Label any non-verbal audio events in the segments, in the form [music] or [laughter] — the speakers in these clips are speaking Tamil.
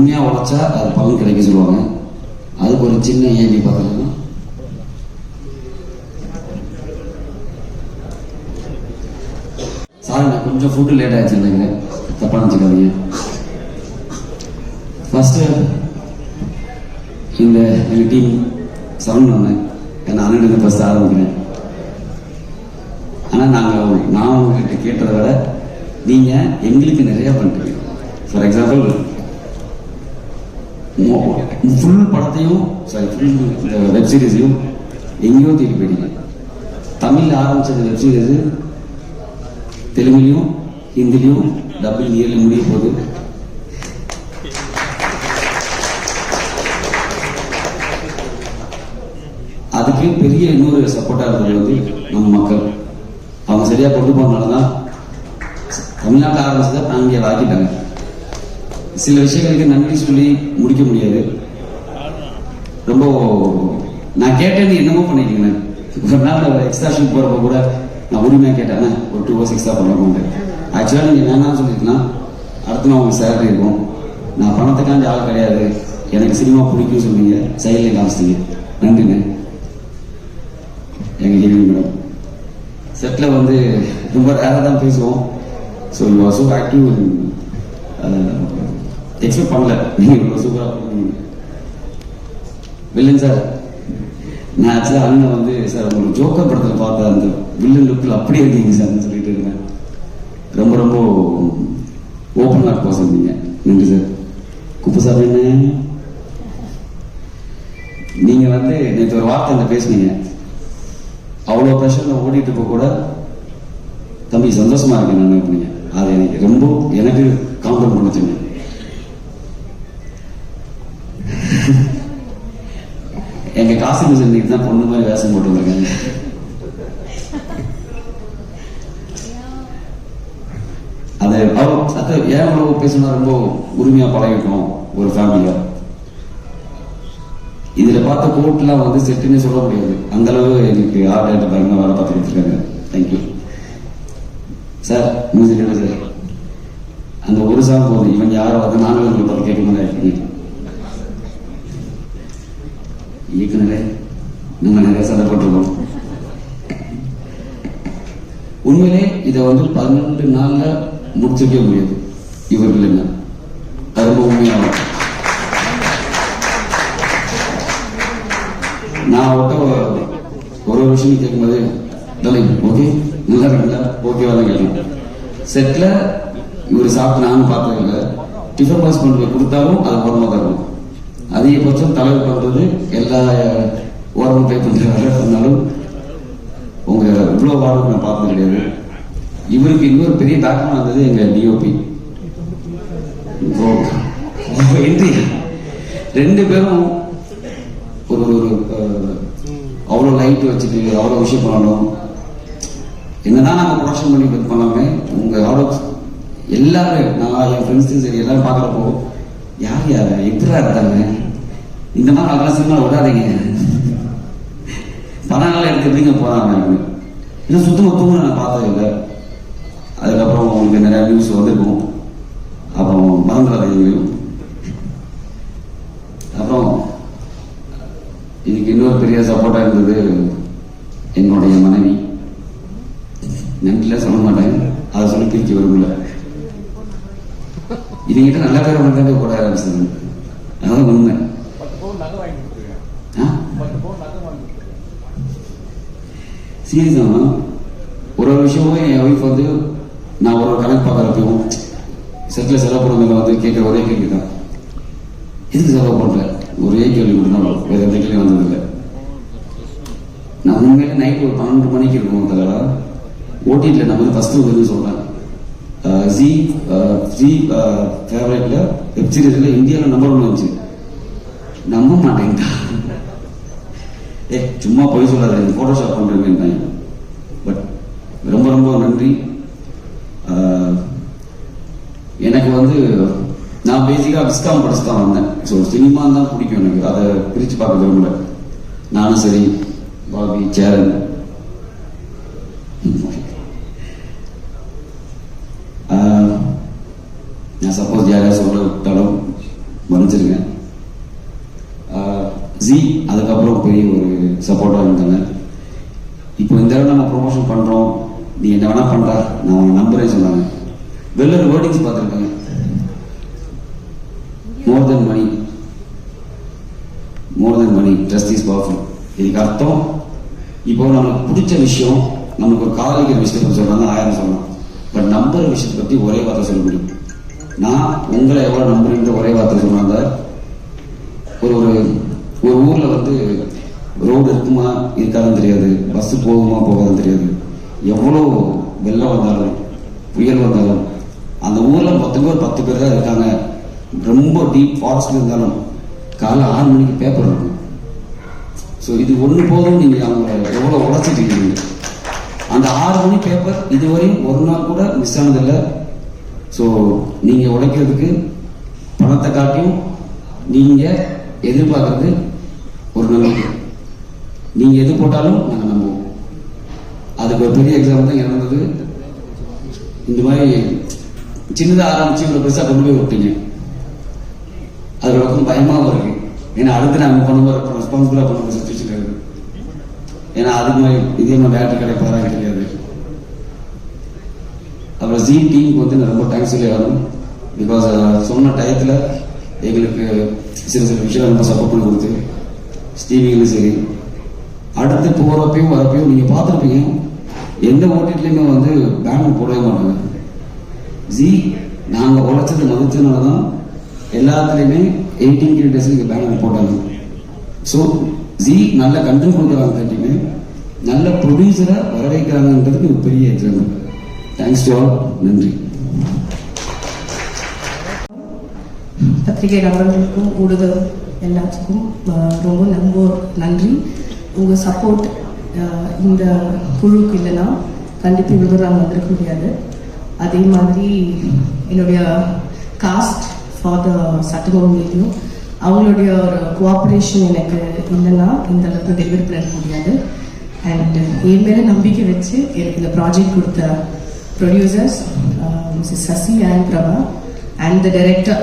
உண்மையாக உழைச்சா அது பலன் கிடைக்க சொல்லுவாங்க. அதுக்கு ஒரு சின்ன ஏபி பார்த்துக்கலாம் சார் நான் கொஞ்சம் ஃபுட்டு லேட் ஆயிடுச்சு நினைக்கிறேன் தப்பாக நினச்சிக்காதீங்க. ஃபஸ்ட்டு இந்த எங்கள் டீம் சவுண்ட் பண்ணேன் நான் அண்ணன் ஃபஸ்ட்டு ஆரம்பிக்கிறேன். ஆனால் நாங்கள் நான் உங்ககிட்ட கேட்டதை விட நீங்கள் எங்களுக்கு நிறையா பண்ணுறீங்க ஃபார் எக்ஸாம்பிள் ஃபுல் படத்தையும் சாரி ஃபுல் வெப் சீரிஸையும் எங்கேயோ தேடி போயிட்டீங்க. தமிழில் ஆரம்பித்த வெப் சீரிஸ் தெலுங்குலையும் ஹிந்திலையும் டபுள் இயர்ல முடிய போகுது. அதுக்கு பெரிய இன்னொரு சப்போர்ட்டாக இருக்கிறது வந்து நம்ம மக்கள். அவங்க சரியாக கொண்டு போனால்தான் தான் தமிழ்நாட்டில் ஆரம்பிச்சதை அங்கே ஆக்கிட்டாங்க சில விஷயங்களுக்கு நன்றி சொல்லி முடிக்க முடியாது. ரொம்ப நான் கேட்டேன்னு என்னமோ பண்ணிட்டீங்க ஒரு நாள் எக்ஸ்ட்ரா ஷூட் கூட நான் உரிமையாக கேட்டேன். ஒரு டூ ஹவர்ஸ் எக்ஸ்ட்ரா பண்ணலாமான்ட்டு ஆக்சுவலாக நீங்கள் வேணாம்னு சொல்லிட்டுனா அடுத்து நான் உங்களுக்கு சேலரி இருக்கும். நான் பணத்துக்காண்டி ஆள் கிடையாது. எனக்கு சினிமா பிடிக்கும் சொன்னீங்க செயலில் காமிச்சிட்டீங்க. நன்றிங்க எங்கள் ஈவினிங் மேடம். செட்டில் வந்து ரொம்ப ரேராக தான் பேசுவோம். So you are so active expect பண்ணல நீங்கள் இவ்வளோ சூப்பராக வில்லன் சார் நான் ஆக்சுவலாக அண்ணன் வந்து சார் உங்களுக்கு ஜோக்கர் படத்தில் பார்த்த அந்த வில்லன் லுக்கில் அப்படியே இருக்கீங்க சார்னு சொல்லிட்டு இருக்கேன் ரொம்ப ரொம்ப ஓப்பன் இருக்கும் பர்சன் நீங்கள் நன்றி சார் குப்புசாமி என்ன நீங்கள் வந்து நேற்று ஒரு வார்த்தை இந்த பேசுனீங்க. அவ்வளோ ப்ரெஷரில் ஓடிட்டு இருக்க கூட தம்பி சந்தோஷமா இருக்கேன் நான் பண்ணீங்க அது எனக்கு ரொம்ப எனக்கு காம்ப்ளண்ட் பண்ணுச்சுங்க எங்க காசு மிஷன் தான் பொண்ணு மாதிரி வேஷம் போட்டு வந்திருக்காங்க. அது அவர் அது ஏன் அவ்வளவு பேசினா ரொம்ப உரிமையா பழகிட்டோம் ஒரு ஃபேமிலியா இதுல பார்த்த கோட்லாம் வந்து செட்டுன்னு சொல்ல முடியாது. அந்த அளவு எனக்கு ஆர்ட் ஆயிட்டு பாருங்க வேலை பார்த்து கொடுத்துருக்காங்க தேங்க்யூ சார் மியூசிக் சார் அந்த ஒரு சாங் போகுது இவன் யாரும் வந்து நானும் உங்களுக்கு பார்த்து கேட்க இருக்கீங்க இயக்குனரே நம்ம நிறைய சண்டை போட்டிருக்கோம் உண்மையிலே இதை வந்து பன்னெண்டு நாள்ல முடிச்சிருக்க முடியாது. இவர்கள் என்ன? அது ரொம்ப உண்மையாக நான் அவட்ட ஒரு ஒரு விஷயம் கேட்கும்போது தலை ஓகே நல்லா இருக்குல்ல? ஓகேவா தான் கேட்கலாம் செட்டில் இவர் சாப்பிட்டு நானும் பார்த்ததில்லை டிஃபன் பாக்ஸ் கொண்டு போய் கொடுத்தாலும் அது ஓரமாக இருக்கும் அதிகபட்சம் தலைவர் பண்றது எல்லா ஓரமும் பே பண்ணாலும் உங்க இவ்வளோ வாரம் நான் பார்த்தது கிடையாது. இவருக்கு இன்னொரு பெரிய பேக்ரவுண்ட் வந்தது எங்க டிஓபி என்ட்ரி ரெண்டு பேரும் ஒரு ஒரு அவ்வளோ லைட் வச்சுட்டு அவ்வளோ விஷயம் பண்ணணும். என்னதான் நாங்கள் ப்ரொடக்ஷன் பண்ணி இது பண்ணாமே உங்க அவ்வளோ எல்லாரும் நான் என் ஃப்ரெண்ட்ஸும் சரி எல்லாரும் பார்க்குறப்போ யார் யார்? எதிராக இருக்காங்க? இந்த மாதிரி நல்லா விடாதீங்க. பல நாள் எடுக்கிறதுங்க போறாங்க? இன்னும் சுத்தமாக தூங்க நான் பார்த்தது இல்லை. அதுக்கப்புறம் உங்களுக்கு நிறைய நியூஸ் வந்திருக்கும். அப்புறம் மறந்துடாதீங்க அப்புறம் இதுக்கு இன்னொரு பெரிய சப்போர்ட்டா இருந்தது என்னுடைய மனைவி. நன்றில சொல்ல மாட்டேன். அதை சொல்லி பிரிக்க விரும்பல. இதுகிட்ட நல்ல பேர் வந்தாங்க கூட ஆரம்பிச்சது அதான் உண்மை. சீரியஸா ஒரு ஒரு விஷயமும் என் ஒய்ஃப் வந்து நான் ஒரு ஒரு கணக்கு பார்க்குறப்பையும் செட்டில் செலவு பண்ணுறதுல வந்து கேட்குற ஒரே கேள்வி தான். எதுக்கு செலவு பண்ணுற ஒரே கேள்வி மட்டும் வேறு எந்த கேள்வி வந்ததில்லை. நான் உண்மையில நைட் ஒரு பன்னெண்டு மணிக்கு இருக்கும் தகவலா ஓடிடியில் நம்ம வந்து ஃபஸ்ட்டு வந்து சொல்கிறேன் ஜி ஜி ஃபேவரேட்டில் வெப் சீரிஸில் இந்தியாவில் நம்பர் ஒன் வந்துச்சு. நம்ப மாட்டேங்கிட்டா ஏ சும்மா போய் சொல்லாத ஃபோட்டோஷாப் பண்ணுறேன் பட் ரொம்ப ரொம்ப நன்றி. எனக்கு வந்து நான் பேசிக்காக விஸ்காம் படிச்சு தான் வந்தேன். ஸோ சினிமா தான் பிடிக்கும் எனக்கு. அதை பிரித்து பார்க்க விரும்பல. நானும் சரி பாபி சேரன். நான் சப்போஸ் யாரையா சொல்ல விட்டாலும் மன்னிச்சிருங்க. ஜி அதுக்கப்புறம் பெரிய ஒரு சப்போர்ட்டாக இருந்தாங்க இப்போ இந்த தடவை நம்ம ப்ரொமோஷன் பண்ணுறோம் நீ என்ன வேணா பண்ணுறா நான் உன்னை நம்புறேன் சொன்னாங்க. வெள்ளர் வேர்டிங்ஸ் பார்த்துருக்காங்க. More than money more than money trust is powerful இதுக்கு அர்த்தம் இப்போ நமக்கு பிடிச்ச விஷயம் நமக்கு ஒரு காதலிக்கிற விஷயத்தை பற்றி சொல்றாங்க ஆயிரம் சொல்லலாம் பட் நம்புற விஷயத்தை பற்றி ஒரே வார்த்தை சொல்ல முடியும். நான் உங்களை எவ்வளோ நம்புறீன்ற ஒரே வார்த்தை சொன்னாங்க ஒரு ஒரு ஒரு ஊரில் வந்து ரோடு இருக்குமா இருக்காதுன்னு தெரியாது. பஸ்ஸு போகுமா போகாதுன்னு தெரியாது. எவ்வளோ வெள்ளம் வந்தாலும் புயல் வந்தாலும் அந்த ஊரில் பத்து பேர் பத்து பேர் தான் இருக்காங்க. ரொம்ப டீப் ஃபாரஸ்ட்ல இருந்தாலும் காலை ஆறு மணிக்கு பேப்பர் இருக்கும். ஸோ இது ஒன்று போதும் நீங்கள் அவங்க எவ்வளோ உழைச்சிட்டு அந்த ஆறு மணி பேப்பர் இதுவரையும் ஒரு நாள் கூட மிஸ் ஆனதில்லை. ஸோ நீங்கள் உழைக்கிறதுக்கு பணத்தை காட்டியும் நீங்கள் எதிர்பார்க்கறது ஒரு நல்லது. நீங்கள் எது போட்டாலும் நாங்கள் அதுக்கு ஒரு பெரிய எக்ஸாம் தான் இறந்தது. இந்த மாதிரி சின்னதாக ஆரம்பிச்சு இவ்வளோ பெருசாக கொண்டு போய் விட்டீங்க. அது ரொம்ப பயமாகவும் இருக்கு. ஏன்னா அடுத்து நாங்க பண்ணும்போது ரெஸ்பான்சிபிளாக பண்ண சுச்சுவேஷன் இருக்குது ஏன்னா அதுக்கு மாதிரி இதே மாதிரி விளையாட்டு கிடைப்பாரா கிடையாது. அப்புறம் ஜி டீமுக்கு வந்து நான் ரொம்ப தேங்க்ஸ் சொல்லி ஆகணும் பிகாஸ் சொன்ன டயத்தில் எங்களுக்கு சில சில விஷயம் ரொம்ப சப்போர்ட் பண்ணி கொடுத்து ஸ்டீவிங்லும் சரி. அடுத்து போகிறப்பையும் வரப்பையும் நீங்கள் பார்த்துருப்பீங்க. எந்த ஓட்டிட்லையுமே வந்து பேனர் போடவே மாட்டாங்க. ஜி நாங்கள் உழைச்சது மதிச்சதுனால தான் எல்லாத்துலேயுமே எயிட்டீன் கிலோ டேஸுக்கு பேனர் போட்டாங்க. ஸோ ஜி நல்ல கண்டென்ட் கொடுக்குறாங்க கண்டிப்பாக நல்ல ப்ரொடியூசரை வர வைக்கிறாங்கன்றதுக்கு ஒரு பெரிய எக்ஸாம்பிள் தேங்க்ஸ் டு ஆல் நன்றி. பத்திரிகை நண்பர்களுக்கும் ஊடக எல்லாத்துக்கும் ரொம்ப நம்ப நன்றி. உங்கள் சப்போர்ட் இந்த குழுக்கு இல்லைன்னா கண்டிப்பாக இவ்வளோ நாங்கள் வந்திருக்க முடியாது. அதே மாதிரி என்னுடைய காஸ்ட் ஃபார் த சட்டமொழியிலையும் அவங்களுடைய ஒரு கோஆப்ரேஷன் எனக்கு இல்லைன்னா இந்த அளவுக்கு டெலிவரி பண்ண முடியாது. அண்ட் என் மேலே நம்பிக்கை வச்சு எனக்கு இந்த ப்ராஜெக்ட் கொடுத்த producers Mrs Sasi and Prabha and the director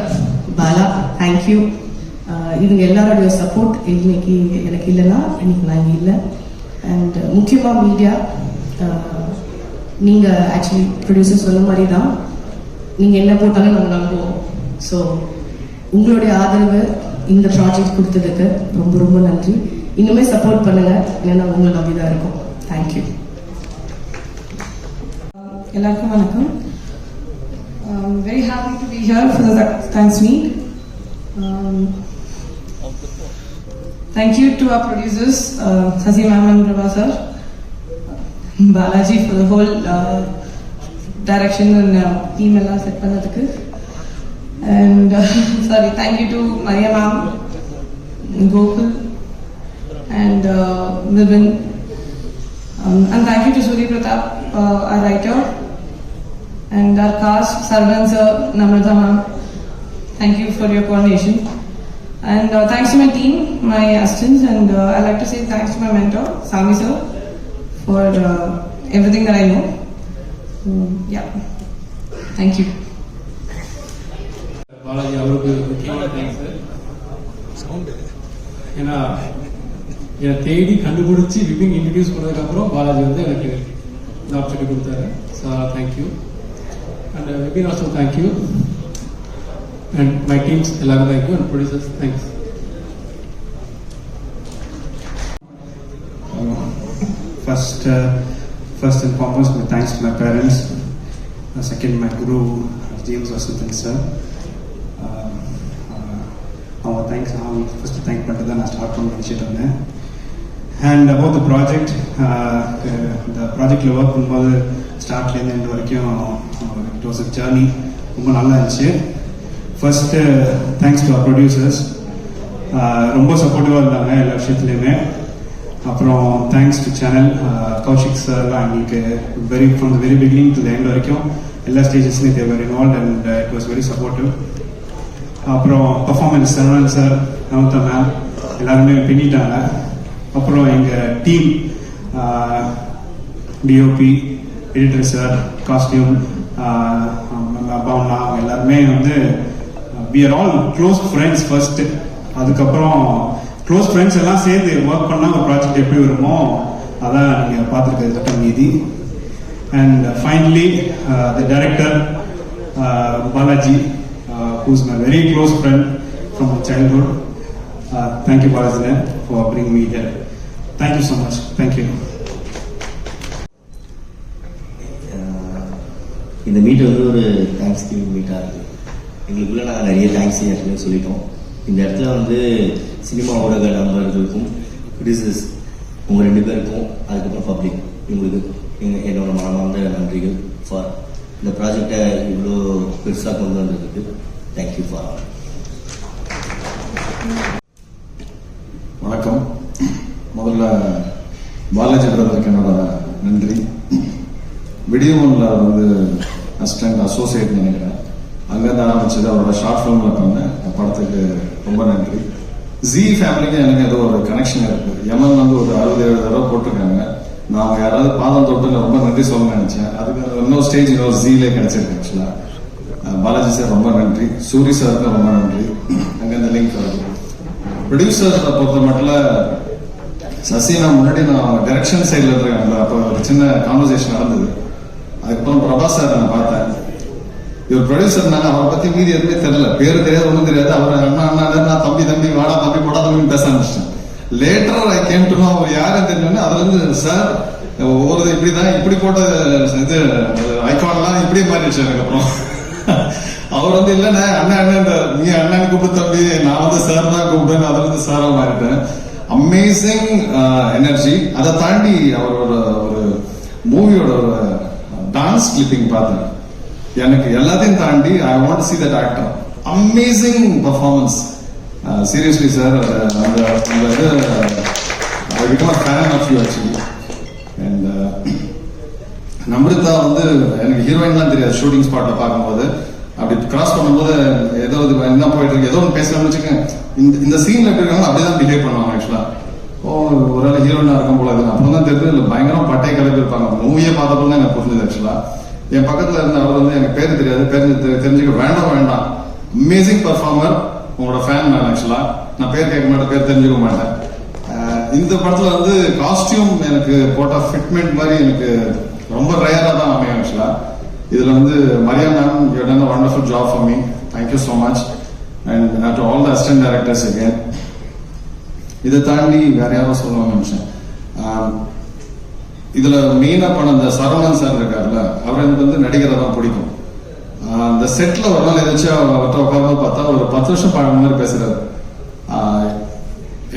Bala thank you இவங்க எல்லாரோடைய சப்போர்ட் இன்னைக்கு எனக்கு இல்லைன்னா இன்னைக்கு நான் இல்லை. அண்ட் முக்கியமாக மீடியா நீங்கள் ஆக்சுவலி ப்ரொடியூசர் சொன்ன மாதிரி தான் நீங்கள் என்ன போட்டாலும் நம்ம நம்புவோம். ஸோ உங்களுடைய ஆதரவு இந்த ப்ராஜெக்ட் கொடுத்ததுக்கு ரொம்ப ரொம்ப நன்றி. இன்னுமே சப்போர்ட் பண்ணுங்க. ஏன்னா உங்களை நம்பி தான் இருக்கும். தேங்க்யூ எல்லாருக்கும் வணக்கம். Very happy to be here for for the thank you to our producers uh, Sasi ma'am and Prabha sir Balaji for the whole uh, direction and uh, team எல்லாம் செட் பண்ணதுக்கு and uh, [laughs] sorry thank you to Maria ma'am Gokul and uh, Nibin um, and thank you to Suri Pratap uh, our writer and our cast, Sarvan sir, Namrata ma'am. Thank you for your coordination. And uh, thanks to my team, my assistants, and uh, I'd like to say thanks to my mentor, Sami sir, for uh, everything that I know. Mm, yeah. Thank you. Balaji அவருக்கு முக்கியமான தேங்க்ஸ் ஏன்னா என்னை தேடி கண்டுபிடிச்சி விபிங் இன்ட்ரடியூஸ் பண்ணதுக்கப்புறம் பாலாஜி வந்து எனக்கு இந்த ஆப்பர்ச்சுனிட்டி கொடுத்தாரு so thank you and Vipin also thank you and my teams எல்லாரும் thank you and producers thanks first first and and my thanks to my parents second my guru James Vasanthan sir அவங்க தேங்க்ஸ் அவங்க ஃபஸ்ட்டு தேங்க் பண்ணிட்டு தான் நான் ஸ்டார்ட் பண்ண நினச்சிட்டு இருந்தேன் அண்ட் அபவுட் த ப்ராஜெக்ட் இந்த ப்ராஜெக்டில் ஒர்க் பண்ணும்போது ஸ்டார்ட்லேருந்து எண்ட் வரைக்கும் இட் வாஸ் அ ஜேர்னி ரொம்ப நல்லா இருந்துச்சு ஃபஸ்ட்டு தேங்க்ஸ் டு ப்ரொடியூசர்ஸ் ரொம்ப சப்போர்ட்டிவாக இருந்தாங்க எல்லா விஷயத்துலையுமே. அப்புறம் தேங்க்ஸ் டு சேனல் கௌஷிக் சார்லாம் எங்களுக்கு very from the very beginning to the end வரைக்கும் எல்லா ஸ்டேஜஸ்லையும் they were involve and it was very supportive அப்புறம் performance Saravanan sir Navatha ma'am எல்லாருமே பின்னிட்டாங்க. அப்புறம் எங்கள் team DOP editor sir costume Bhavana அவங்க எல்லாருமே வந்து we are all close friends first அதுக்கப்புறம் க்ளோஸ் ஃப்ரெண்ட்ஸ் எல்லாம் சேர்ந்து ஒர்க் பண்ணால் ஒரு ப்ராஜெக்ட் எப்படி வருமோ அதான் நீங்கள் பார்த்துருக்கிறது மீதி. And finally the director Balaji who's my very close friend from childhood thank you Balaji for bring me here thank you so much thank you இந்த மீட் வந்து ஒரு தேங்க்ஸ் கிவிங் மீட்டாக இருக்குது எங்களுக்குள்ள நாங்கள் நிறைய தேங்க்ஸ் ஏற்கனவே சொல்லிட்டோம். இந்த இடத்துல வந்து சினிமா ஊடக நண்பர்களுக்கும் ப்ரொடியூசர்ஸ் உங்கள் ரெண்டு பேருக்கும் அதுக்கப்புறம் பப்ளிக் இவங்களுக்கு எங்கள் என்னோட மனமார்ந்த நன்றிகள் ஃபார் இந்த ப்ராஜெக்டை இவ்வளோ பெருசாக கொண்டு வந்ததுக்கு தேங்க்யூ ஃபார் வணக்கம். முதல்ல பாலாஜி பிரதருக்கு என்னோட நன்றி. விடியமன்ல வந்து அசிஸ்டன்ட் அசோசியேட் நினைக்கிறேன். அங்கேருந்து ஆரம்பிச்சது அவரோட ஷார்ட் ஃபிலிமில் பண்ணேன் படத்துக்கு ரொம்ப நன்றி. ஜி ஃபேமிலிக்கு எனக்கு ஏதோ ஒரு கனெக்ஷன் இருக்கு. யமன் வந்து ஒரு அறுபது ஏழு தடவை போட்டிருக்காங்க. நான் அவங்க யாராவது பாதம் தொட்டு ரொம்ப நன்றி சொல்ல நினைச்சேன். அதுக்கு இன்னொரு ஸ்டேஜ் இன்னொரு ஜீலே கிடைச்சிருக்கு ஆக்சுவலாக பாலாஜி சார் ரொம்ப நன்றி. சூரி சாருக்கு ரொம்ப நன்றி. அங்கே இந்த லிங்க் வருது. ப்ரொடியூசர் பொறுத்த மட்டும் சசி நான் முன்னாடி நான் டைரக்ஷன் சைடில் இருக்கேன் அப்போ ஒரு சின்ன கான்வர்சேஷன் நடந்தது. அதுக்கப்புறம் பிரபாஸ் சார் நான் பார்த்தேன். இவர் ப்ரொடியூசர்னால அவரை பத்தி மீதி எதுவுமே தெரியல. பேரு தெரியாது ஒன்றும் தெரியாது. அவர் அண்ணா அண்ணா நான் தம்பி தம்பி வாடா தம்பி போடா தம்பின்னு பேச ஆரம்பிச்சிட்டேன் லேட்டர் ஐ கேம் டு அவர் யாருன்னு தெரியலன்னு அதுல இருந்து சார் ஒவ்வொரு இப்படிதான் இப்படி போட்ட இது ஐகான்லாம் இப்படியே மாறிடுச்சு எனக்கு அப்புறம். அவர் வந்து இல்லைண்ணே அண்ணன் அண்ணன் நீ அண்ணன் கூப்பிட்டு தம்பி. நான் வந்து சார் தான் கூப்பிடுன்னு அதுல இருந்து சாரா மாறிட்டேன். அமேசிங் எனர்ஜி அதை தாண்டி அவரோட ஒரு மூவியோட ஒரு டான்ஸ் கிளிப்பிங் பார்த்தேன். எனக்கு எல்லாத்தையும் தாண்டி I want see that actor amazing performance seriously sir அந்த அந்த இது I become fan of you actually and Namritha வந்து எனக்கு ஹீரோயின்லாம் தெரியாது ஷூட்டிங் ஸ்பாட்ல பார்க்கும்போது. அப்படி கிராஸ் பண்ணும்போது ஏதோ இது என்ன போயிட்டு இருக்கு ஏதோ ஒன்று பேசலாம்னு வச்சுக்கோங்க. இந்த இந்த சீன்ல எப்படி இருக்காங்க அப்படிதான் பிஹேவ் பண்ணுவாங்க ஆக்சுவலா ஓ ஒரு வேளை ஹீரோயினா இருக்கும் போல அப்புறம் தான் தெரியுது இல்லை பயங்கரம் பட்டை கிளப்பி இருப்பாங்க மூவியை பார்த்தப்போ தான் எனக்கு புரிஞ்சது ஆக்சுவலா என் பக்கத்துல இருந்த அவர் வந்து எனக்கு பேர் தெரியாது. பேர் தெரிஞ்சுக்க வேண்டாம் வேண்டாம். அமேசிங் பர்ஃபார்மர் உங்களோட ஃபேன் நான் ஆக்சுவலா நான் பேர் கேட்க மாட்டேன் பேர் தெரிஞ்சுக்க மாட்டேன். இந்த படத்துல வந்து காஸ்டியூம் எனக்கு போட்ட ஃபிட்மெண்ட் மாதிரி எனக்கு ரொம்ப ரேரா தான் அமையும் ஆக்சுவலா இதுல வந்து Maria ma'am you done wonderful job for me thank you so much and to all the assistant directors again இதை தாண்டி வேற யாரும் சொல்லுவாங்க நிமிஷம் இதுல மெயினா பண்ண இந்த சரவணன் சார் இருக்காருல்ல அவர் எனக்கு வந்து நடிகரை தான் பிடிக்கும் அந்த செட்ல ஒரு நாள் ஏதாச்சும் அவர்கிட்ட உட்கார்ந்து பார்த்தா ஒரு பத்து வருஷம் பழம் மாதிரி பேசுறாரு.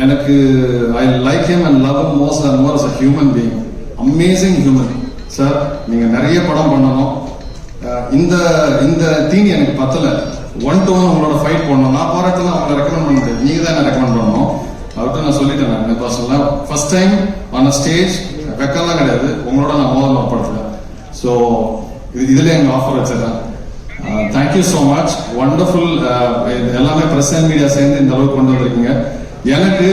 எனக்கு I like him and love most and more a human being amazing human sir நீங்க நிறைய படம் பண்ணணும். இந்த இந்த தீனி எனக்கு பத்தல. ஒன் டு ஒன் உங்களோட ஃபைட் பண்ணணும் நான் போராட்டத்தில் அவங்களை ரெக்கமெண்ட் பண்ணுறேன் நீங்க தான் ரெக்கமெண்ட் பண்ணணும்? அவர்கிட்ட நான் சொல்லிட்டேன் நான். ஃபர்ஸ்ட் டைம் ஆன் ஸ்டேஜ் வெக்கம்லாம் கிடையாது. உங்களோட நான் மோதல் ஒப்படுறேன் ஸோ இது இதுல எங்க offer வச்சிடறேன். Thank you so much wonderful எல்லாமே பிரஸ் அண்ட் மீடியா சேர்ந்து இந்த அளவுக்கு கொண்டு வந்திருக்கீங்க. எனக்கு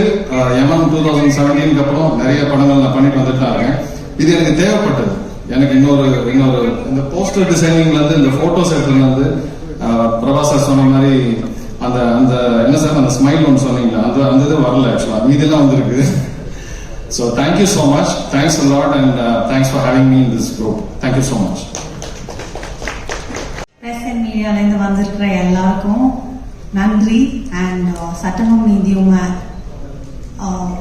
எம்என் டூ தௌசண்ட் செவன்டீனுக்கு அப்புறம் நிறைய படங்கள் நான் பண்ணிட்டு வந்துட்டு இருக்கேன். இது எனக்கு தேவைப்பட்டது. எனக்கு இன்னொரு இன்னொரு இந்த போஸ்டர் டிசைனிங்ல இருந்து இந்த ஃபோட்டோஸ் எடுத்துல இருந்து uh, அஹ், சொன்ன மாதிரி அந்த அந்த என்ன சார் அந்த ஸ்மைல் ஒன்று சொன்னீங்களா அந்த அந்த இது வரல ஆக்சுவலா மீதெல்லாம் வந்திருக்கு. So thank you so much thanks lot and thanks for having me in this group thank you so much press and மீடியாலேருந்து வந்திருக்கிற எல்லாருக்கும் நன்றி அண்ட் uh, சட்டமும் நீதியும் uh,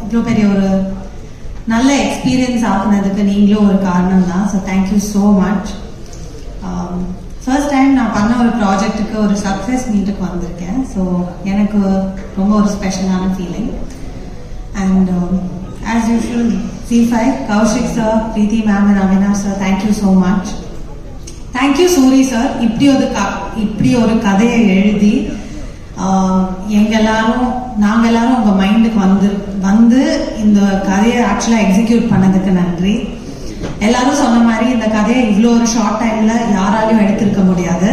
இவ்வளோ பெரிய ஒரு நல்ல எக்ஸ்பீரியன்ஸ் ஆகுனதுக்கு நீங்களும் ஒரு காரணம் தான். So thank you so much first time நான் பண்ண ஒரு ப்ராஜெக்ட்டுக்கு ஒரு சக்ஸஸ் மீட்டுக்கு வந்திருக்கேன். ஸோ எனக்கு ரொம்ப ஒரு ஸ்பெஷலான feeling and as usual C five Kaushik sir Preethi ma'am and Avinash sir thank you so much thank you Soori sir இப்படி ஒரு க இப்படி ஒரு கதையை எழுதி எங்கெல்லாரும் எங்க எல்லாரும் நாங்க மைண்டுக்கு வந்து வந்து இந்த கதையை ஆக்சுவலாக எக்ஸிக்யூட் பண்ணதுக்கு நன்றி. எல்லாரும் சொன்ன மாதிரி இந்த கதையை இவ்வளோ ஒரு ஷார்ட் டைமில் யாராலையும் எடுத்திருக்க முடியாது.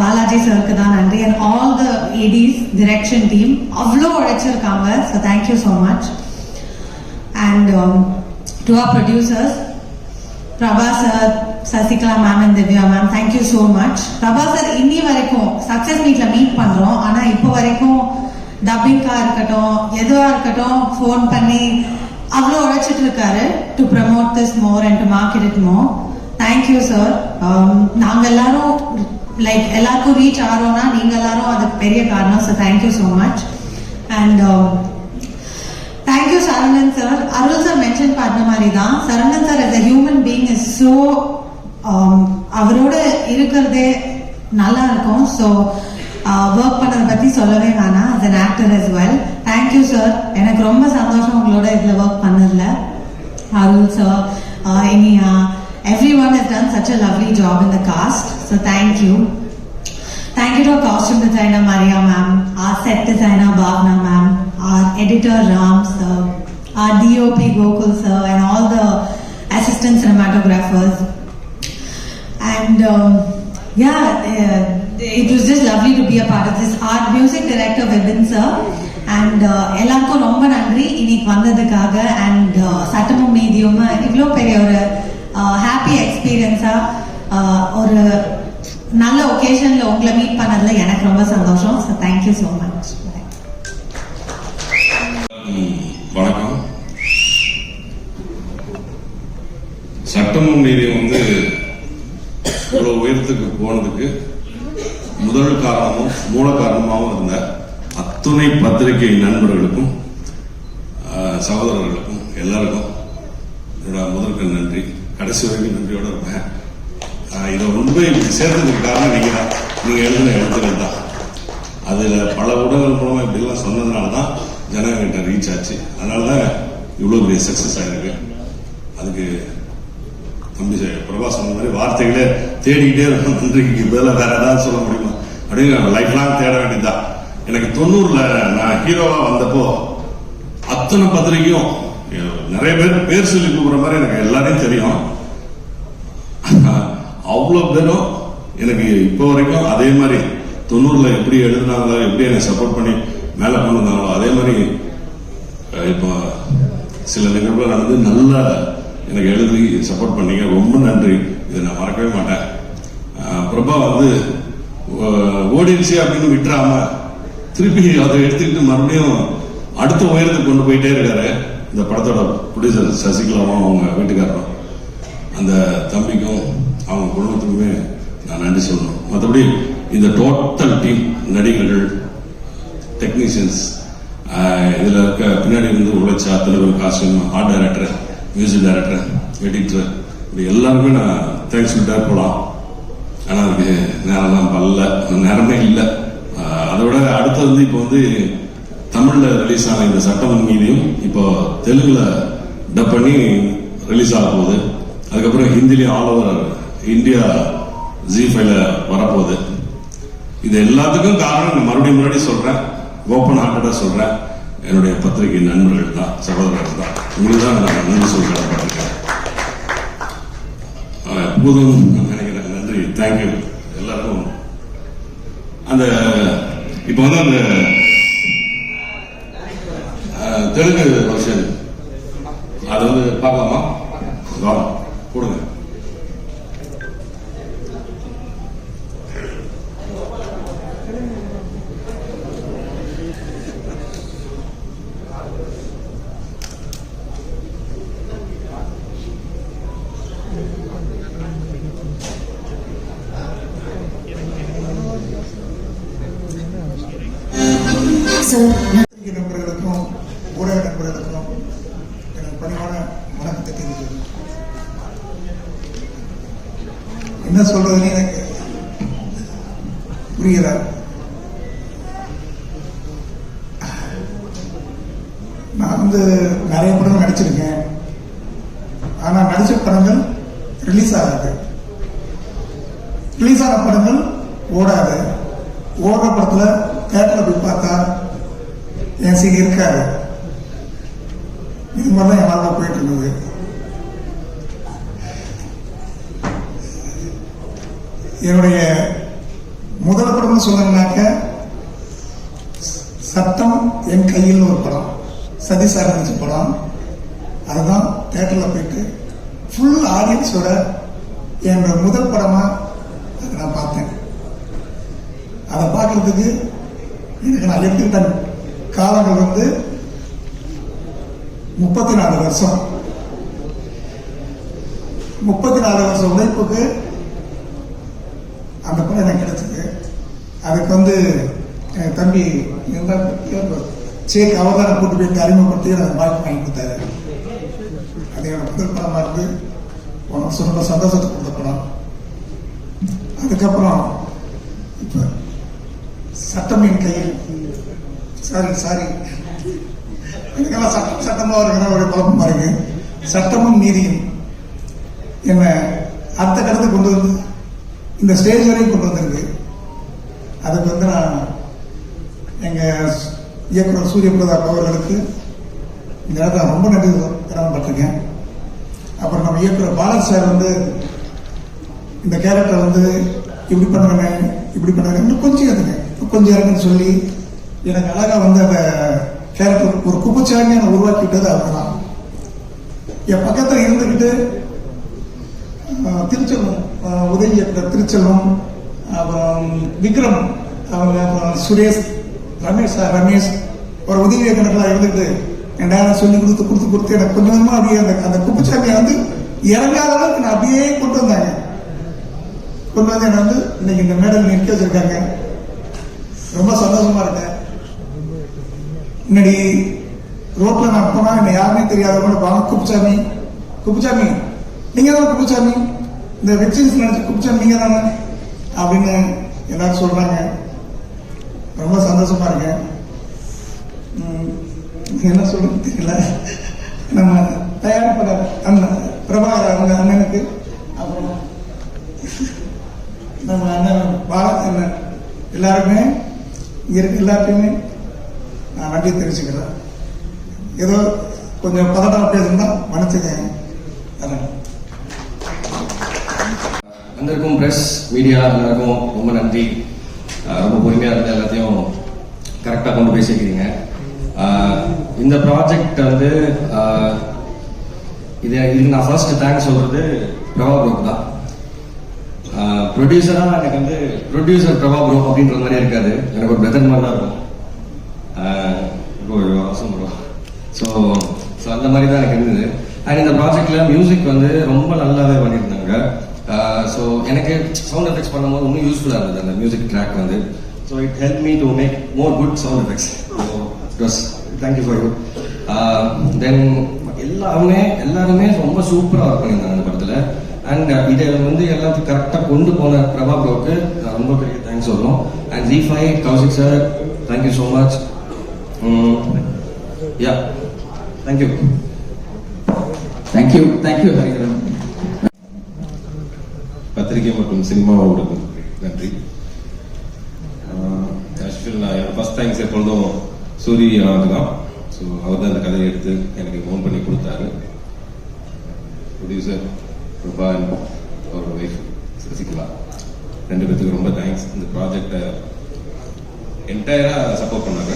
பாலாஜி சருக்கு தான் நன்றி. And all the ADs direction team அவ்வளோ உழைச்சிருக்காங்க. So thank you so much and to our producers Prabha sir, Sasikala ma'am and Divya ma'am thank you so much Prabha sir இன்னி வரைக்கும் சக்சஸ் மீட்ல மீட் பண்றோம். ஆனா இப்போ வரைக்கும் டப்பிங்கா இருக்கட்டும் எதுவா இருக்கட்டும் ஃபோன் பண்ணி அவ்வளோ உழைச்சிட்டு இருக்காரு to promote this more and to market it more thank you sir நாங்கள் நாங்க எல்லாரும் லைக் எல்லாருக்கும் ரீச் ஆகிறோம்னா நீங்க எல்லாரும் அதுக்கு பெரிய காரணம். Sir thank you so much and thank you Saravanan sir Arul sir mention பண்ண மாதிரி தான் Saravanan sir as a human being is so அவரோட இருக்கிறதே நல்லா இருக்கும். ஸோ ஒர்க் பண்ணதை பத்தி சொல்லவே வேணாம். As an actor as well thank you sir எனக்கு ரொம்ப சந்தோஷம் உங்களோட இதில் ஒர்க் பண்ணதில்ல Arul sir Iniya everyone has done such a lovely job in the cast so thank you Thank you to our costume designer Maria ma'am, our set designer Bhavna ma'am, our editor Ram sir, our DOP Gokul sir, and all the assistant cinematographers. And um, yeah, uh, it was just lovely to be a part of this. Our music director Vibin sir, and uh, எல்லாருக்கும் ரொம்ப நன்றி இன்னைக்கு வந்ததுக்காக அண்ட் சட்டமும் நீதியும் இவ்வளோ பெரிய ஒரு ஹாப்பி எக்ஸ்பீரியன்ஸா ஒரு நல்ல ஒகேஷன்ல உங்களை மீட் பண்ணதுல எனக்கு ரொம்ப சந்தோஷம். ஸோ தேங்க்யூ ஸோ மச் வணக்கம். சட்டமும் நீதி வந்து இவ்வளவு உயரத்துக்கு போனதுக்கு முதல் காரணமும் மூல காரணமாகவும் இருந்த அத்துணை பத்திரிகை நண்பர்களுக்கும் சகோதரர்களுக்கும் எல்லாருக்கும் என்னோட முதற்க நன்றி. கடைசி வரைக்கும் நன்றியோட இருப்பேன். இதை ரொம்ப இப்படி சேர்ந்ததுக்கு காரணம் நீங்க தான். நீங்கள் எழுதின எழுத்துக்கள் தான். அதுல பல ஊடகங்கள் மூலமாக இப்படி எல்லாம் சொன்னதுனால தான் ஜனங்கிட்ட ரீச் ஆச்சு. அதனால தான் இவ்வளவு பெரிய சக்சஸ் ஆயிருக்கு. அதுக்கு தம்பி பிரபா சொன்ன மாதிரி வார்த்தைகளே தேடிக்கிட்டே இருக்கணும் நன்றிக்கு பதிலாக வேற ஏதாவது சொல்ல முடியுமா? அப்படின்னு லைஃப் லாங் தேட வேண்டியதுதான். எனக்கு தொண்ணூறுல நான் ஹீரோவா வந்தப்போ அத்தனை பத்திரிக்கையும் நிறைய பேர் பேர் சொல்லி கூப்பிடுற மாதிரி எனக்கு எல்லாரையும் தெரியும். அவ்வளோ பேரும் எனக்கு இப்போ வரைக்கும் அதே மாதிரி தொண்ணூறில் எப்படி எழுதுனாங்களோ எப்படி என்னை சப்போர்ட் பண்ணி மேலே கொண்டு வந்தாங்களோ அதே மாதிரி இப்போ சில நிகழ்வுகள் நடந்து நல்லா எனக்கு எழுதி சப்போர்ட் பண்ணீங்க. ரொம்ப நன்றி. இதை நான் மறக்கவே மாட்டேன். பிரபா வந்து ஓடிடுச்சு அப்படின்னு விட்டுறாம திருப்பி அதை எடுத்துக்கிட்டு மறுபடியும் அடுத்த உயரத்துக்கு கொண்டு போயிட்டே இருக்காரு இந்த படத்தோட ப்ரொடியூசர் சசிகலாவும் அவங்க வீட்டுக்காரரும். அந்த தம்பிக்கும் அவங்க குடும்பத்துக்குமே நான் நன்றி சொல்லணும். மற்றபடி இந்த டோட்டல் டீம் நடிகர்கள் டெக்னீஷியன்ஸ் இதில் இருக்க பின்னாடி இருந்து உழைச்ச அத்தனை பேர் costume art director music director editor இப்படி எல்லாருமே நான் தேங்க்ஸ் சொல்லிட்டே போகலாம் ஆனால் அதுக்கு நேரம்லாம் பல்ல நேரமே இல்லை. அதை விட அடுத்து வந்து இப்போ வந்து தமிழில் ரிலீஸ் ஆன இந்த சட்டம் மீதியும் இப்போ தெலுங்கில் டப் பண்ணி ரிலீஸ் ஆக போகுது. அதுக்கப்புறம் ஹிந்திலையும் ஆல் ஓவர் இந்தியா ஜி ஃபைவ்ல வரப்போகுது. இது எல்லாத்துக்கும் காரணம் நான் மறுபடியும் முன்னாடி சொல்றேன் ஓப்பன் ஹார்ட்டடா சொல்றேன். என்னுடைய பத்திரிகை நண்பர்கள் தான் சகோதரர்கள் தான். உங்களுக்கு தான் நான் நன்றி சொல்றேன் எப்போதும் நினைக்கிறேன் நன்றி தேங்க்யூ எல்லாருக்கும். அந்த இப்போ வந்து அந்த தெலுங்கு வருஷன் அது வந்து பார்க்கலாமா? வா, கொடுங்க மின்சார படங்கள் ஓடாது. ஓடுற படத்துல தேட்டரில் போய் பார்த்தா என் சீன் இருக்காது. இது மாதிரி தான் என் வாழ்க்கை போயிட்டு இருந்தது. என்னுடைய முதல் படம்னு சொன்னோம்னாக்க சத்தம் என் கையில் ஒரு படம். சதீஷ் படம். அதுதான் தேட்டரில் போயிட்டு ஃபுல் ஆடியன்ஸோட என்னோட முதல் படமாக நான் பார்த்தேன். அதை பார்க்கறதுக்கு எனக்கு நான் எடுத்துக்கிட்ட காலங்கள் வந்து முப்பத்தி நாலு வருஷம். முப்பத்தி நாலு வருஷம் உழைப்புக்கு அந்த படம் எனக்கு கிடைச்சது அதுக்கு வந்து என் தம்பி சேக் அவர் தான் கூட்டு போய் அறிமுகப்படுத்தி எனக்கு வாய்ப்பு வாங்கி கொடுத்தாரு. அது என்னோட முதல் படமா இருந்து உனக்கு ரொம்ப சந்தோஷத்தை கொடுத்த படம். அதுக்கப்புறம் இப்போ சட்டமின் கையில் சாரி சாரி. இதுக்கெல்லாம் சட்டம் சட்டமா இருக்கிற ஒரு பாருங்க. சட்டமும் நீதியும். என்ன அடுத்த கடத்துக்கு கொண்டு வந்து இந்த ஸ்டேஜ் வரையும் கொண்டு வந்திருக்கு. அதுக்கு வந்து நான் எங்க இயக்குனர் சூரிய பிரதாப் அவர்களுக்கு இந்த இடத்துல ரொம்ப நன்றி கடமைப்பட்டிருக்கேன் அப்புறம் நம்ம இயக்குனர் பாலன் சார் வந்து இந்த கேரக்டர் வந்து இப்படி பண்ணுறாங்க இப்படி பண்ணுங்க இன்னும் கொஞ்சம் இறங்குங்க கொஞ்சம் இறங்குன்னு சொல்லி எனக்கு அழகா வந்து அந்த கேரக்டர் ஒரு குப்பச்சாமியை நான் உருவாக்கி விட்டது அவங்க தான் என் பக்கத்தில் இருந்துக்கிட்டு திருச்செல்வம் உதவி இயக்குனர் திருச்செல்வம் அப்புறம் விக்ரம் அவங்க அப்புறம் சுரேஷ் ரமேஷ் சார் ரமேஷ் ஒரு உதவி இயக்குனர்களாக இருந்துட்டு என் டேரக்ட் சொல்லி கொடுத்து கொடுத்து கொடுத்து எனக்கு கொஞ்சம் கொஞ்சமாக அப்படியே அந்த அந்த குப்பச்சாமியை வந்து இறங்காத அளவுக்கு நான் அப்படியே கொண்டு வந்தாங்க. கொண்டு வந்து என்னை வந்து இன்னைக்கு இந்த மேடல் நிற்க வச்சிருக்காங்க. ரொம்ப சந்தோஷமா இருக்கேன் முன்னாடி ரோட்ல நான் போனா என்ன யாருமே தெரியாதவங்க பாவம் குப்புசாமி. குப்புசாமி நீங்க தான் குப்புசாமி? இந்த வெப் நினைச்சு நடிச்ச குப்புசாமி நீங்க தானே? அப்படின்னு எல்லாரும் சொல்றாங்க. ரொம்ப சந்தோஷமா இருக்கேன் என்ன சொல்றது தெரியல. நம்ம தயாரிப்பட அண்ணன் பிரபாகர் அவங்க அண்ணன் அப்புறம் நம்ம அண்ணன் எல்லாருமே இருக்கு எல்லாத்தையுமே நான் நன்றி தெரிவிச்சுக்கிறேன் ஏதோ கொஞ்சம் பதட்டம் பேசுனா மன்னிச்சுக்கங்க. அதான். வந்திருக்கும் ப்ரெஸ் மீடியா எல்லாருக்கும் ரொம்ப நன்றி. ரொம்ப பொறுமையாக இருந்த எல்லாத்தையும் கரெக்டாக கொண்டு போய் சேர்க்கிறீங்க இந்த ப்ராஜெக்ட் வந்து அஹ் இது இதுக்கு நான் ஃபர்ஸ்ட் தேங்க்ஸ் சொல்றது பிரபா ப்ரோக்கு தான். ப்ரொடியூசராக எனக்கு வந்து ப்ரொடியூசர் பிரபா ப்ரோ அப்படின்ற மாதிரி இருக்காது எனக்கு ஒரு பிரதர் மாதிரி தான் இருக்கும் அவசரம் ப்ரோ ஸோ ஸோ அந்த மாதிரி தான் எனக்கு இருந்தது. அண்ட் இந்த ப்ராஜெக்ட்ல மியூசிக் வந்து ரொம்ப நல்லாவே பண்ணியிருந்தாங்க. ஸோ எனக்கு சவுண்ட் எஃபெக்ட்ஸ் பண்ணும்போது இன்னும் யூஸ்ஃபுல்லாக இருந்தது அந்த மியூசிக் ட்ராக் வந்து. So it help me to make more good sound effects so thank you for you then எல்லாருமே எல்லாருமே ரொம்ப சூப்பராக ஒர்க் பண்ணியிருந்தாங்க அந்த படத்தில். அண்ட் இதை வந்து எல்லாத்தையும் கரெக்டாக கொண்டு போன பிரபா ப்ரோக்கு நான் ரொம்ப பெரிய தேங்க்ஸ் சொல்லணும் and G five Kaushik sir thank you so much yeah thank you thank you thank you Hariharan பத்திரிகை மற்றும் சினிமா ஊடகம் நன்றி ஆக்சுவல் நான் என்னோட ஃபர்ஸ்ட் தேங்க்ஸ் எப்பொழுதும் சூரிய அண்ணாவுக்கு தான் ஸோ அவர் தான் இந்த கதையை எடுத்து எனக்கு ஃபோன் பண்ணி கொடுத்தாரு. ப்ரொடியூசர் பிரபா அவரோட ஒய்ஃப் சசிகலா ரெண்டு பேத்துக்கு ரொம்ப தேங்க்ஸ் இந்த ப்ராஜெக்டை என்டையராக சப்போர்ட் பண்ணாங்க.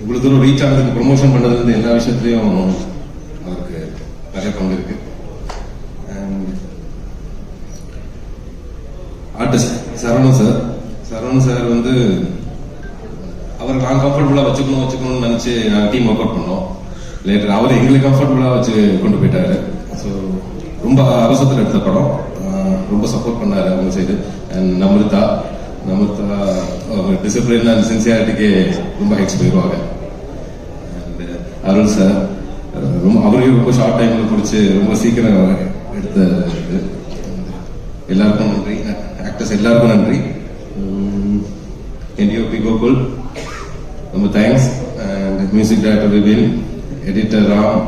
இவ்வளோ தூரம் ரீச் ஆனதுக்கு ப்ரொமோஷன் பண்ணதுலேருந்து எல்லா விஷயத்துலையும் அவருக்கு நிறைய பங்கு இருக்கு. And artist Saravanan sir Saravanan sir வந்து அவர் நான் கம்ஃபர்டபுளாக வச்சுக்கணும் வச்சுக்கணும்னு நினச்சி நாங்கள் டீம் ஒர்க் அவுட் பண்ணோம். லேட்டர் அவர் எங்களுக்கு கம்ஃபர்டபுளாக வச்சு கொண்டு போயிட்டாரு. ரொம்ப அவசரத்தில் எடுத்த படம். ரொம்ப சப்போர்ட் பண்ணாரு அவங்க சைடு அண்ட் நமிருதா நமிருதா அவங்க டிசிப்ளின் அண்ட் சின்சியாரிட்டிக்கு ரொம்ப ஹெக்ஸ் போயிடுவாங்க அண்ட் uh, அருள் சார் ரொம்ப அவரையும் ரொம்ப ஷார்ட் டைமில் பிடிச்சி ரொம்ப சீக்கிரம் எடுத்த இது. எல்லாருக்கும் நன்றி. ஆக்டர்ஸ் எல்லாருக்கும் நன்றி. என்டிஓபி கோகுல் ரொம்ப thanks and music director Vipin editor Ram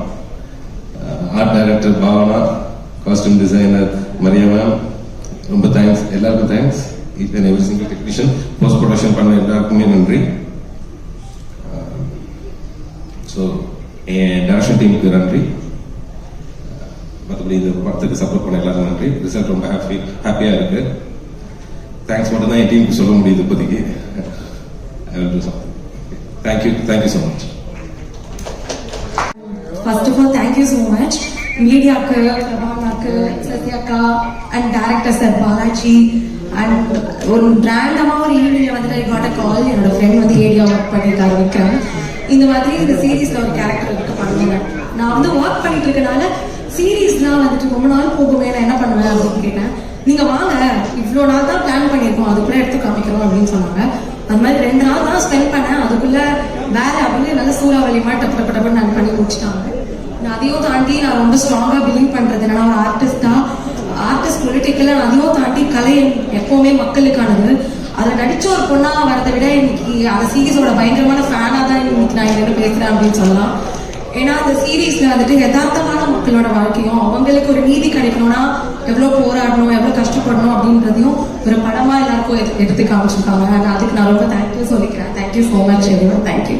art director Bhavana costume designer Maria ma'am ரொம்ப தேங்க்ஸ் எல்லாருக்கும் thanks it and every single technician post production பண்ண எல்லாருக்குமே நன்றி. ஸோ என் டேரக்ஷன் டீமுக்கு நன்றி. மற்றபடி இந்த படத்துக்கு சப்போர்ட் பண்ண எல்லாருக்கும் நன்றி. ரிசல்ட் ரொம்ப ஹாப்பி ஹாப்பியாக இருக்கு. தேங்க்ஸ் மட்டும் தான் என் டீமுக்கு சொல்ல முடியுது இப்போதைக்கு. Thank you thank you so much first of all thank you so much மீடியாவுக்கு பிரபாமாக்கு uncle சத்யாக்கா and director sir Balaji and ஒரு பிராண்டமாக ஒரு ஈவினிங்ல வந்துட்டு ஐ காட் அ கால் என்னோட ஃப்ரெண்ட் வந்து ஏரியா ஒர்க் பண்ணியிருக்காரு ஆரம்பிக்கிறேன் இந்த மாதிரி இந்த சீரீஸில் ஒரு கேரக்டர் இருக்க பண்ணுங்க நான் வந்து ஒர்க் பண்ணிட்டு இருக்கனால சீரீஸ்லாம் வந்துட்டு ரொம்ப நாள் போகுமே நான் என்ன பண்ணுவேன் அப்படின்னு கேட்டேன். நீங்கள் வாங்க இவ்வளோ நாள் தான் பிளான் பண்ணியிருக்கோம் அதுக்குள்ளே எடுத்து காமிக்கிறோம் அப்படின்னு சொன்னாங்க. அது மாதிரி ரெண்டு நாள் தான் ஸ்பெண்ட் பண்ணேன். அதுக்குள்ளே வேற அப்படின்னு நல்ல சூறாவளி மாதிரி டப்பு டப்பு டப்புன்னு நான் பண்ணி முடிச்சிட்டாங்க. நான் அதையும் தாண்டி நான் ரொம்ப ஸ்ட்ராங்கா பிலீவ் பண்றது நான் ஒரு ஆர்டிஸ்டா ஆர்டிஸ்ட் பொலிட்டிக்கல அதையும் தாண்டி கலை எப்பவுமே மக்களுக்கானது. அதுல நடிச்ச ஒரு பொண்ணா வரதை விட இன்னைக்கு அந்த சீரீஸோட பயங்கரமான ஃபேனா தான் இன்னைக்கு நான் இங்க பேசுறேன் அப்படின்னு சொல்லலாம். ஏன்னா அந்த சீரீஸ்ல வந்துட்டு யதார்த்தமான மக்களோட வாழ்க்கையும் அவங்களுக்கு ஒரு நீதி கிடைக்கணும்னா எவ்வளவு போராடணும் எவ்வளவு கஷ்டப்படணும் அப்படின்றதையும் ஒரு படமா எல்லாருக்கும் எடுத்து- எடுத்து காமிச்சிருக்காங்க. அதுக்கு நான் ரொம்ப தேங்க்யூ சொல்லிக்கிறேன். தேங்க்யூ ஸோ மச் எவ்வளோ தேங்க்யூ